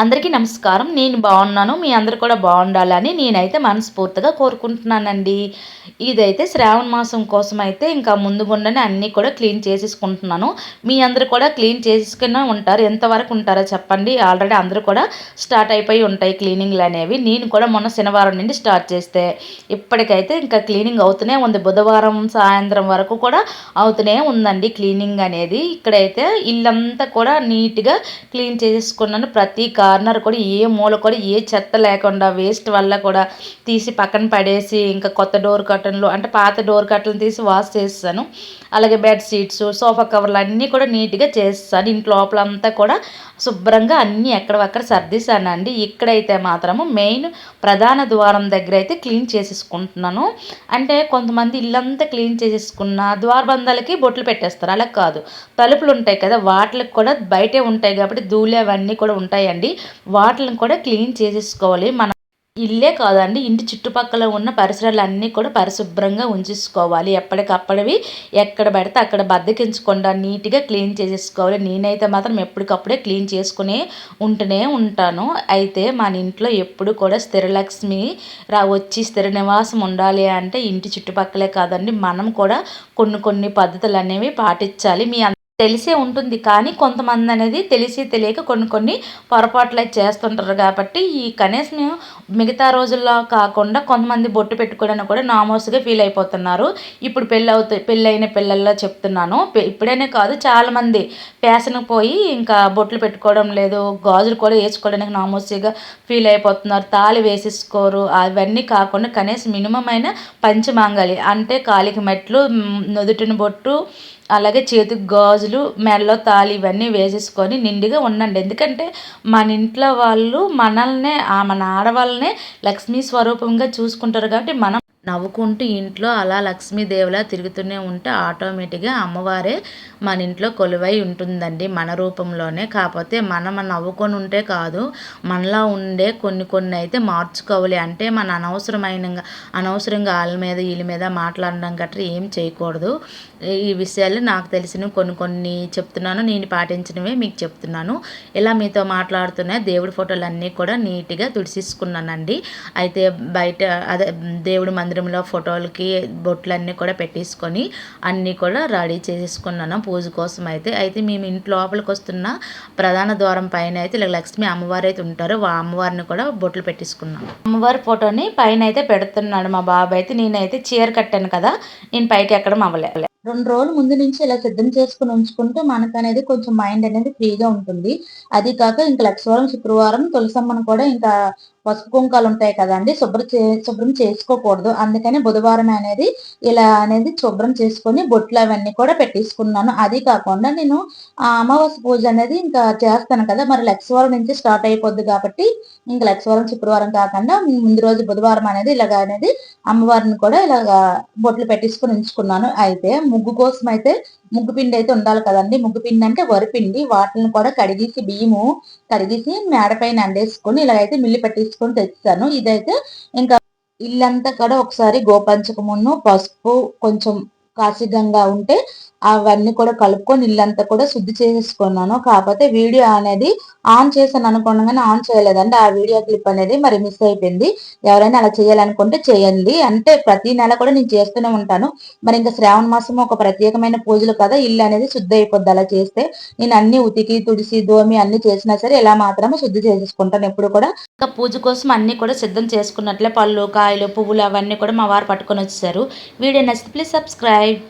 అందరికీ నమస్కారం. నేను బాగున్నాను. మీ అందరు కూడా బాగుండాలని నేనైతే మనస్ఫూర్తిగా కోరుకుంటున్నానండి. ఇదైతే శ్రావణ మాసం కోసం అయితే ఇంకా ముందుగుండనే అన్నీ కూడా క్లీన్ చేసేసుకుంటున్నాను. మీ అందరు కూడా క్లీన్ చేసుకునే ఉంటారు. ఎంతవరకు ఉంటారో చెప్పండి. ఆల్రెడీ అందరూ కూడా స్టార్ట్ అయిపోయి ఉంటాయి క్లీనింగ్లు అనేవి. నేను కూడా మొన్న శనివారం నుండి స్టార్ట్ చేస్తే ఇప్పటికైతే ఇంకా క్లీనింగ్ అవుతూనే ఉంది. బుధవారం సాయంత్రం వరకు కూడా అవుతూనే ఉందండి క్లీనింగ్ అనేది. ఇక్కడైతే ఇల్లంతా కూడా నీట్గా క్లీన్ చేసేసుకున్నాను. ప్రతి కార్నర్ కూడా ఏ మూల కూడా ఏ చెత్త లేకుండా వేస్ట్ వల్ల కూడా తీసి పక్కన పడేసి ఇంకా కొత్త డోర్ కర్టన్లు అంటే పాత డోర్ కర్టన్లు తీసి వాష్ చేస్తాను. అలాగే బెడ్ షీట్స్ సోఫా కవర్లు అన్నీ కూడా నీట్గా చేస్తాను. ఇంట్లో లోపలంతా కూడా శుభ్రంగా అన్నీ ఎక్కడవక్కడ సర్దిశానండి. ఇక్కడైతే మాత్రము మెయిన్ ప్రధాన ద్వారం దగ్గర అయితే క్లీన్ చేసేసుకుంటున్నాను. అంటే కొంతమంది ఇల్లంతా క్లీన్ చేసేసుకున్న ద్వారబంధాలకి బొట్లు పెట్టేస్తారు. అలా కాదు. తలుపులు ఉంటాయి కదా వాటికి కూడా బయటే ఉంటాయి కాబట్టి ధూళి అవన్నీ కూడా ఉంటాయండి. వాటిని కూడా క్లీన్ చేసేసుకోవాలి. మన ఇల్లే కాదండి ఇంటి చుట్టుపక్కల ఉన్న పరిసరాలు అన్నీ కూడా పరిశుభ్రంగా ఉంచేసుకోవాలి. ఎప్పటికప్పటివి ఎక్కడ పడితే అక్కడ బద్దకించకుండా నీట్గా క్లీన్ చేసేసుకోవాలి. నేనైతే మాత్రం ఎప్పటికప్పుడే క్లీన్ చేసుకునే ఉంటూనే ఉంటాను. అయితే మన ఇంట్లో ఎప్పుడు కూడా స్థిరలక్ష్మి రా వచ్చి స్థిర నివాసం ఉండాలి అంటే ఇంటి చుట్టుపక్కలే కాదండి మనం కూడా కొన్ని కొన్ని పద్ధతులు అనేవి పాటించాలి. మీ తెలిసే ఉంటుంది. కానీ కొంతమంది అనేది తెలిసి తెలియక కొన్ని కొన్ని పొరపాట్లు అయితే చేస్తుంటారు కాబట్టి ఈ కనీసం మిగతా రోజుల్లో కాకుండా కొంతమంది బొట్టు పెట్టుకోవడానికి కూడా నామోస్గా ఫీల్ అయిపోతున్నారు. ఇప్పుడు పెళ్ళి అవుతాయి పెళ్ళైన పిల్లల్లో చెప్తున్నాను. ఇప్పుడైనా కాదు చాలామంది ఫ్యాషన్కి పోయి ఇంకా బొట్లు పెట్టుకోవడం లేదు గాజులు కూడా వేసుకోవడానికి నామోస్గా ఫీల్ అయిపోతున్నారు. తాళి వేసేసుకోరు. అవన్నీ కాకుండా కనీసం మినిమం అయిన పంచమాంగాలి. అంటే కాలికి మెట్లు నుదుటిని బొట్టు అలాగే చేతికి గాజులు మెడలో తాళి ఇవన్నీ వేసేసుకొని నిండుగా ఉండండి. ఎందుకంటే మన ఇంట్లో వాళ్ళు మనల్నే మన ఆడవాళ్ళనే లక్ష్మీ స్వరూపంగా చూసుకుంటారు కాబట్టి మనం నవ్వుకుంటూ ఇంట్లో అలా లక్ష్మీదేవిలా తిరుగుతూనే ఉంటే ఆటోమేటిక్గా అమ్మవారే మన ఇంట్లో కొలువై ఉంటుందండి మన రూపంలోనే. కాకపోతే మనం నవ్వుకొని ఉంటే కాదు మనలా ఉండే కొన్ని కొన్ని అయితే మార్చుకోవాలి. అంటే మన అనవసరమైన అనవసరంగా వాళ్ళ మీద వీళ్ళ మీద మాట్లాడడం గట్రా ఏం చేయకూడదు. ఈ విషయాలు నాకు తెలిసిన కొన్ని కొన్ని చెప్తున్నాను నేను పాటించినవే మీకు చెప్తున్నాను. ఇలా మీతో మాట్లాడుతున్న దేవుడి ఫోటోలు అన్నీ కూడా నీట్గా తుడిసేసుకున్నానండి. అయితే బయట అదే దేవుడు మంది మందిరంలో ఫోటోలకి బొట్లన్నీ కూడా పెట్టేసుకొని అన్నీ కూడా రెడీ చేసేసుకున్నాను పూజ కోసం అయితే. అయితే మేము ఇంటి లోపలికి వస్తున్న ప్రధాన ద్వారం పైన అయితే ఇలా లక్ష్మి అమ్మవారు అయితే ఉంటారు. ఆ అమ్మవారిని కూడా బొట్లు పెట్టేసుకున్నాం. అమ్మవారి ఫోటోని పైన అయితే పెడుతున్నాడు మా బాబాయ్ అయితే. నేనైతే చీర కట్టాను కదా నేను పైకి ఎక్కడం అవ్వలేదు రెండు రోజుల ముందు నుంచి ఇలా సిద్ధం చేసుకుని ఉంచుకుంటే మనకు అనేది కొంచెం మైండ్ అనేది ఫ్రీగా ఉంటుంది. అది కాక ఇంకా లక్షవారం శుక్రవారం తులసమ్మను కూడా ఇంకా పసుపు కుంకాలు ఉంటాయి కదండి శుభ్రం శుభ్రం చేసుకోకూడదు. అందుకని బుధవారం అనేది ఇలా అనేది శుభ్రం చేసుకొని బొట్లు అవన్నీ కూడా పెట్టేసుకున్నాను. అది కాకుండా నేను అమావాస్య పూజ అనేది ఇంకా చేస్తాను కదా. మరి లక్షవారం నుంచి స్టార్ట్ అయిపోద్ది కాబట్టి ఇంకా లక్షవారం శుక్రవారం కాకుండా ముందు రోజు బుధవారం అనేది ఇలాగ అనేది అమ్మవారిని కూడా ఇలాగ బొట్లు పెట్టేసుకుని ఉంచుకున్నాను. అయితే ముగ్గు కోసం అయితే ముగ్గు పిండి అయితే ఉండాలి కదండి. ముగ్గు పిండి అంటే వరిపిండి వాటిని కూడా కడిగేసి బియ్యము కడిగేసి మేడపైన అండేసుకొని ఇలాగైతే మిల్లి పెట్టేసుకొని తెచ్చాను. ఇదైతే ఇంకా ఇల్లంతా కూడా ఒకసారి గోపంచకమును పసుపు కొంచెం కాసిగంగా ఉంటే అవన్నీ కూడా కలుపుకొని ఇల్లంతా కూడా శుద్ధి చేసుకున్నాను కాకపోతే వీడియో అనేది ఆన్ చేశాను అనుకోండి ఆన్ చేయలేదండి. ఆ వీడియో క్లిప్ అనేది మరి మిస్ అయిపోయింది. ఎవరైనా అలా చేయాలనుకుంటే చేయండి. అంటే ప్రతి నెల కూడా నేను చేస్తూనే ఉంటాను. మరి ఇంకా శ్రావణ మాసం ఒక ప్రత్యేకమైన పూజలు కదా ఇల్లు అనేది శుద్ధి అయిపోద్ది అలా చేస్తే. నేను అన్ని ఉతికి తుడిసి దోమి అన్ని చేసినా సరే ఇలా మాత్రమే శుద్ధి చేసేసుకుంటాను ఎప్పుడు కూడా. ఇంకా పూజ కోసం అన్ని కూడా సిద్ధం చేసుకున్నట్లే పళ్ళు కాయలు పువ్వులు అవన్నీ కూడా మా వారు పట్టుకొని వచ్చేసారు. వీడియో నచ్చితే ప్లీజ్ సబ్స్క్రైబ్